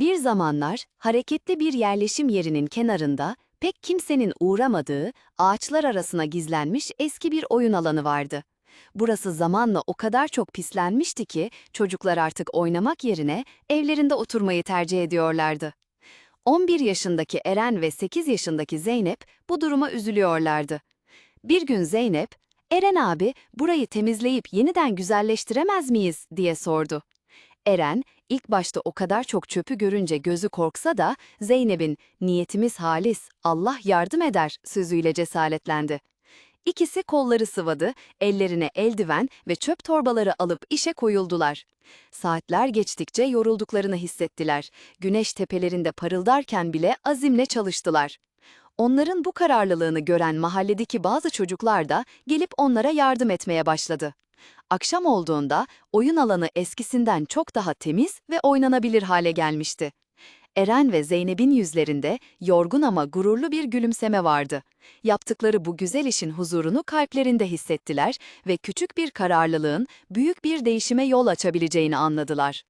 Bir zamanlar hareketli bir yerleşim yerinin kenarında pek kimsenin uğramadığı ağaçlar arasına gizlenmiş eski bir oyun alanı vardı. Burası zamanla o kadar çok pislenmişti ki çocuklar artık oynamak yerine evlerinde oturmayı tercih ediyorlardı. 11 yaşındaki Eren ve 8 yaşındaki Zeynep bu duruma üzülüyorlardı. Bir gün Zeynep, "Eren abi, burayı temizleyip yeniden güzelleştiremez miyiz?" diye sordu. Eren, ilk başta o kadar çok çöpü görünce gözü korksa da Zeynep'in "Niyetimiz halis, Allah yardım eder" sözüyle cesaretlendi. İkisi kolları sıvadı, ellerine eldiven ve çöp torbaları alıp işe koyuldular. Saatler geçtikçe yorulduklarını hissettiler. Güneş tepelerinde parıldarken bile azimle çalıştılar. Onların bu kararlılığını gören mahalledeki bazı çocuklar da gelip onlara yardım etmeye başladı. Akşam olduğunda oyun alanı eskisinden çok daha temiz ve oynanabilir hale gelmişti. Eren ve Zeynep'in yüzlerinde yorgun ama gururlu bir gülümseme vardı. Yaptıkları bu güzel işin huzurunu kalplerinde hissettiler ve küçük bir kararlılığın büyük bir değişime yol açabileceğini anladılar.